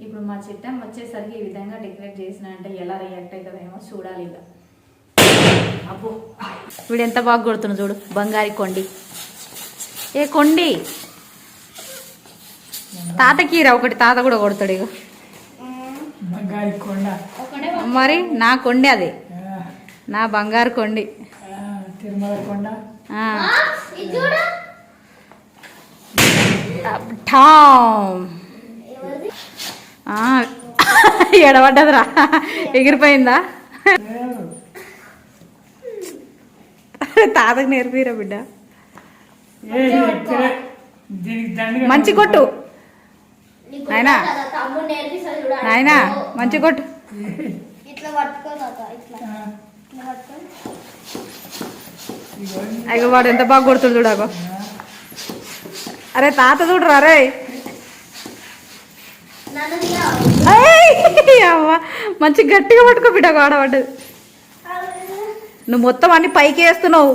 ఇప్పుడు మా చిట్టం వచ్చేసరికి ఈ విధంగా డెకరేట్ చేసిన అంటే ఎలా రియాక్ట్ అవుతుందేమో చూడాలి ఇక. అబ్బో. వీడు ఎంత బాగా కొడుతున్నాడు చూడు బంగారి కొండి. ఏ కొండి? తాతకి రా ఒకటి తాత కూడా కొడతాడు ఇక బంగారు కొండ. మరి నా కొండి అది. నా బంగారు కొండి. ఆ, తిరుమల కొండ. ఆ. ఠామ్. ఆ, ఎడబడ్డదిరా. ఎగిరిపోయిందా. తాతకు నేర్పిరా బిడ్డ. మంచి కొట్టు. నాయనా. నాయనా మంచి కొట్టు. అయ్యో వాడు ఎంత బాగా కొడుతుడు చూడాకో అరే తాత చూడరా అరే. అవ్వ మంచి గట్టిగా పట్టుకో బిడ్డ ఆడబడ్డది నువ్వు మొత్తం అన్ని పైకి వేస్తున్నావు.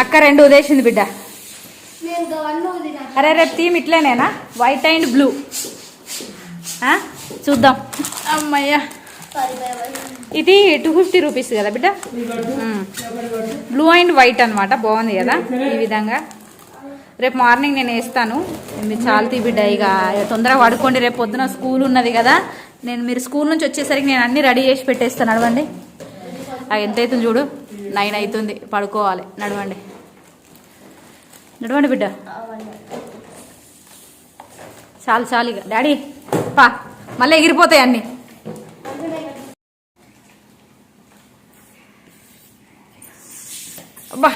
అక్క రెండు ఉదేసింది బిడ్డ. అరే రేపు థీమ్ ఇట్లేనేనా? వైట్ అండ్ బ్లూ చూద్దాం. అమ్మయ్యా. ఇది టూ ఫిఫ్టీ రూపీస్ కదా బిడ్డ. బ్లూ అండ్ వైట్ అనమాట బాగుంది కదా ఈ విధంగా. రేపు మార్నింగ్ నేను వేస్తాను. మీరు చాలతీ బిడ్డ ఇక తొందరగా పడుకోండి. రేపు పొద్దున స్కూల్ ఉన్నది కదా. నేను మీరు స్కూల్ నుంచి వచ్చేసరికి నేను అన్ని రెడీ చేసి పెట్టేస్తాను. నడవండి. అది ఎంత అవుతుంది చూడు? నైన్ అవుతుంది. పడుకోవాలి. నడవండి. నడవండి బిడ్డ. చాలు చాలు ఇక. డాడీ పా. మళ్ళీ ఎగిరిపోతాయి అన్నీ అబ్బా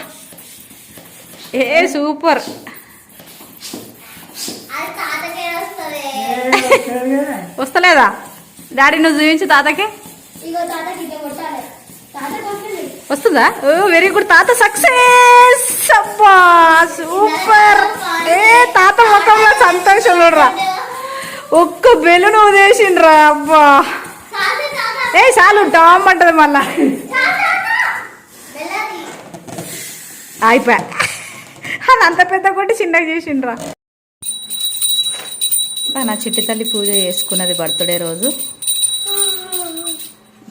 ఏ సూపర్. వస్తలేదా? డాడీ నువ్వు చూపించు తాతకి. వస్తుందా? Oh very good. తాత సక్సెస్! అబ్బా సూపర్. ఏ తాత ముఖంలో సంతోషం చూడరా ఒక్క బెలూన్ ఉదేసిండ్రా అబ్బా. ఏ చాలు టామ్ అంటది మళ్ళా. అయిపోయా. అది అంత పెద్ద కొట్టి చిన్నగా చేసిండ్రా. నా చిట్టి తల్లి పూజ చేసుకున్నది బర్త్డే రోజు.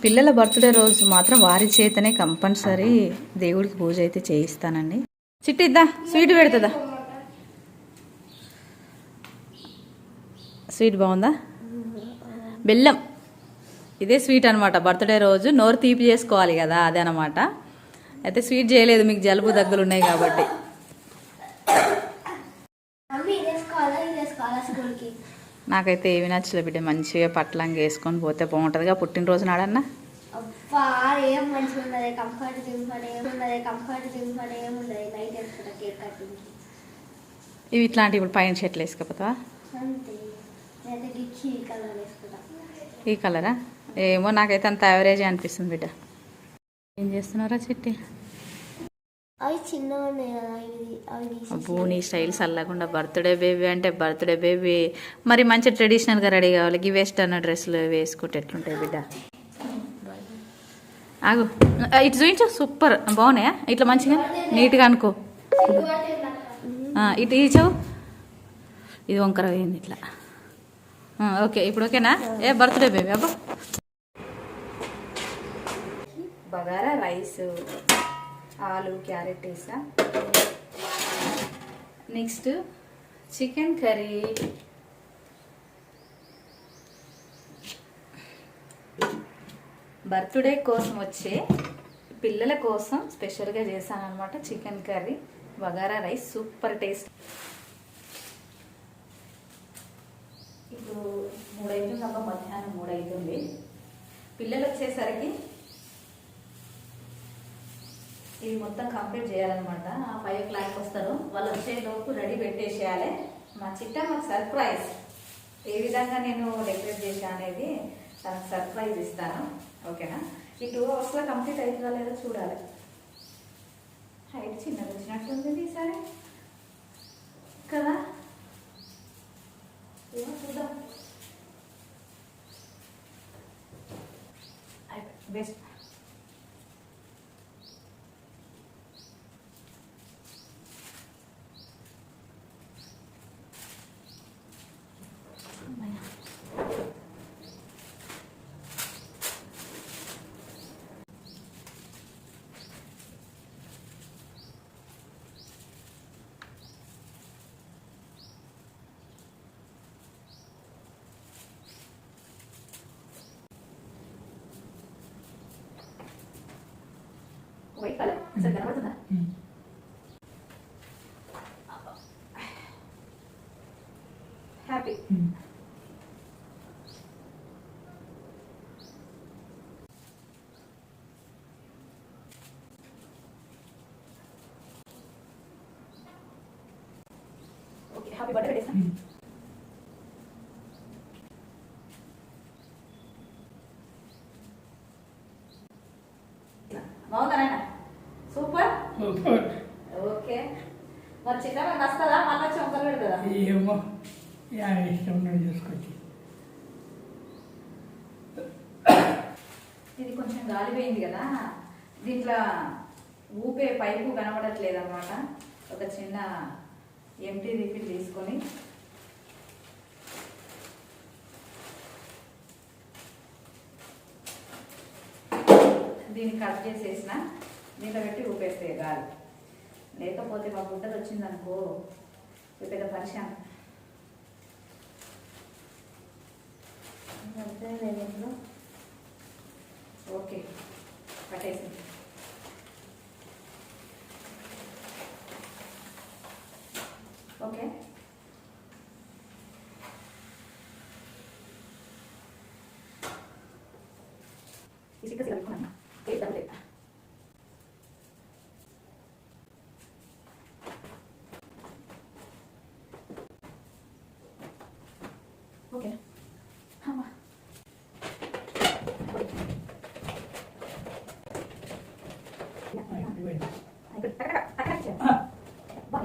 పిల్లల బర్త్డే రోజు మాత్రం వారి చేతనే కంపల్సరీ దేవుడికి పూజ అయితే చేయిస్తానండి. చిట్టిద్దా స్వీట్ పెడుతుందా? స్వీట్ బాగుందా? బెల్లం. ఇదే స్వీట్ అనమాట బర్త్డే రోజు. నోరు తీపి చేసుకోవాలి కదా అదే అనమాట అయితే స్వీట్ చేయలేదు మీకు జలుబు దగ్గులు ఉన్నాయి కాబట్టి. నాకైతే ఏమి నచ్చలేదు బిడ్డ. మంచిగా పట్లంగా వేసుకొని పోతే బాగుంటుందిగా. పుట్టినరోజు నాడన్నా? ఇవి ఇట్లాంటివి ఇప్పుడు పైన షర్ట్లు వేసుకపోతావా? ఈ కలరా ఏమో నాకైతే అంత యావరేజ్ అనిపిస్తుంది బిడ్డ. ఏం చేస్తున్నారా చిట్టి? అవి తీసేసి అబ్బో నీ స్టైల్ చల్లకుండా బర్త్డే బేబీ అంటే బర్త్డే బేబీ. మరి మంచి ట్రెడిషనల్గా రెడీ కావాలి. ఈ వెస్టర్న్ డ్రెస్సులు వేసుకుంటే ఎట్లుంటాయి బిడ్డ? ఆగు. ఇటు చూపించు సూపర్. బాగున్నాయా? ఇట్లా మంచిగా నీట్గా అనుకో. ఇటు ఇచ్చావు ఇది వంకర పోయింది ఇట్లా. ఓకే. ఇప్పుడు ఓకేనా? ఏ బర్త్డే బేబీ. అబ్బా. బగారా రైస్. ఆలు క్యారెట్ వేసా నెక్స్ట్ చికెన్ కర్రీ. బర్త్డే కోసం వచ్చే పిల్లల కోసం స్పెషల్గా చేశాను అనమాట chicken curry. Bagara rice super taste. ఇప్పుడు మూడు అవుతుంది మధ్యాహ్నం మూడు పిల్లలు వచ్చేసరికి ఇది మొత్తం కంప్లీట్ చేయాలన్నమాట. ఆ ఫైవ్ ఓ క్లాక్ వస్తారు. వాళ్ళు వచ్చేలోపు రెడీ పెట్టేసేయాలి. మా చిట్ట మాకు సర్ప్రైజ్ ఏ విధంగా నేను డెకరేట్ చేశాను అనేది తనకు సర్ప్రైజ్ ఇస్తాను. ఓకేనా? ఈ టూ అవర్స్లో కంప్లీట్ అవుతుందా లేదో చూడాలి. హైట్ చిన్నది వచ్చినట్టుంది ఈసారి కదా? ఏమో చూద్దాం. బెస్ట్ అసలు కనబడుతుందా um. Happy um. Okay happy birthday పెట్టేసా ఉమ్. బాగుందా నాయన సూపర్ సూపర్ ఓకే. మరి చిన్న వస్తుందా మళ్ళీ వచ్చి వంకలు పెడుతుందా ఏమో ఇష్టం చూసుకొచ్చి. ఇది కొంచెం గాలిపోయింది కదా. దీంట్లో ఊపే పైపు కనబడట్లేదు అనమాట ఒక చిన్న ఎంటీ రిఫిల్ తీసుకొని. దీన్ని కట్ చేసేసిన. దీంట్లో పెట్టి ఊపేస్తే గాలి. లేకపోతే మా గుడ్డలు వచ్చిందనుకో ఇది పెద్ద పరిశాన్ ఓకే పట్టేసి ఓకే. ఈ చిక్క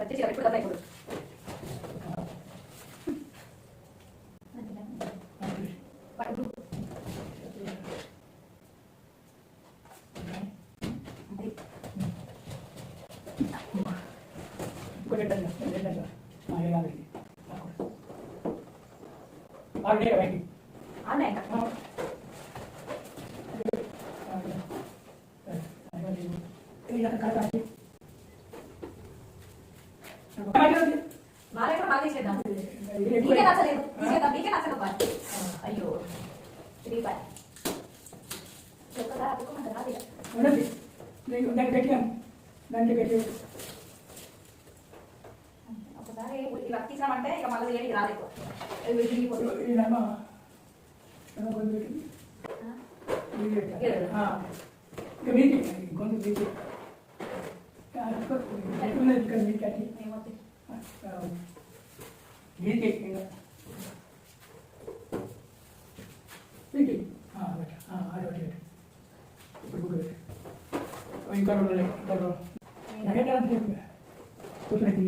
ఇక్కడ ఎప్పుడు కదా ఇప్పుడు ఇప్పుడు ఆ, చూసి. ఇలా ఆ, ఇక్కడ పెట్టి. ఆనే ఇంకా. బాగా బాగా చేద్దాం నీకే నచ్చలేదు. తీసేద్దాం. నీకే నచ్చదు బాయ్ అయ్యో. త్రీ బాయ్ ఒక్కదా ఒక్కమంట రాదు ఇక. ఒకసారి తీసినామంటే ఇక మళ్ళీ ఏడికి రాదు ఎక్కువ ఇవి విరిగిపోతుంది. ఆ? ఏమవుతుంది? ఇంకా రెండు ఉన్నాయి. ఇంకా రెండు. ఏంటంటే కూర్చోండి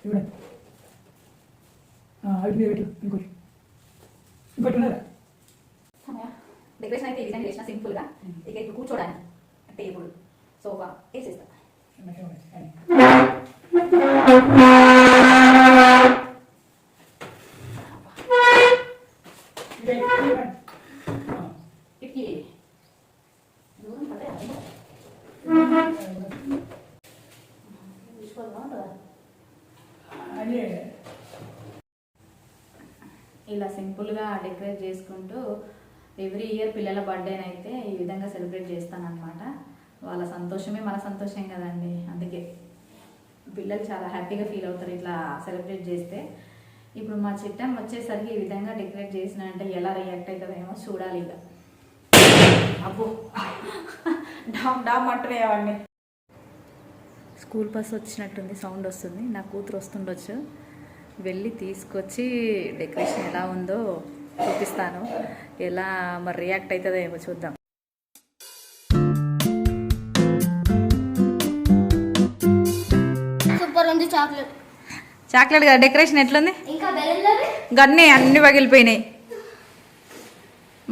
చూడండి అవి పెట్టు ఇంకోటి ఇంకోటి ఉన్నదా సమయ డెకరేషన్ అయితే ఈ విధంగా చేసిన సింపుల్గా ఇక ఇప్పుడు కూర్చోడానికి టేబుల్ సోఫా వేసేస్తా ఇలా సింపుల్గా డెకరేట్ చేసుకుంటూ ఎవ్రీ ఇయర్ పిల్లల బర్త్డేనైతే ఈ విధంగా సెలబ్రేట్ చేస్తానన్నమాట. వాళ్ళ సంతోషమే మన సంతోషం కదండి. అందుకే పిల్లలు చాలా హ్యాపీగా ఫీల్ అవుతారు ఇట్లా సెలబ్రేట్ చేస్తే. ఇప్పుడు మా చిట్టం వచ్చేసరికి ఈ విధంగా డెకరేట్ చేసిన అంటే ఎలా రియాక్ట్ అవుతుందో ఏమో చూడాలి ఇక. అబ్బో. డామ్ డామ్ అంటున్నాయవండి స్కూల్ బస్ వచ్చినట్టుంది సౌండ్ వస్తుంది. నా కూతురు వస్తుండొచ్చు. వెళ్ళి తీసుకొచ్చి డెకరేషన్ ఎలా ఉందో చూపిస్తాను. ఎలా మరి రియాక్ట్ అవుతుందో ఏమో చూద్దాం. చాక్లెట్. చాక్లెట్ కదా డెకరేషన్ ఎట్లుంది? గన్నే అన్ని పగిలిపోయినాయి.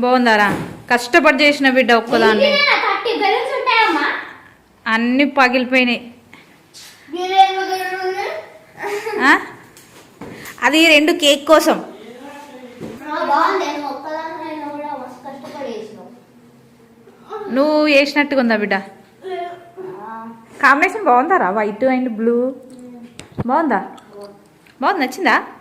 బాగుందారా? కష్టపడి చేసిన బిడ్డ ఒక్కదాన్ని. అన్ని పగిలిపోయినాయి? అది రెండు కేక్ కోసం. నువ్వు వేసినట్టుగా ఉందా బిడ్డ కాంబినేషన్ బాగుందారా? White and blue? బాగుందా? బాగుంది నచ్చిందా?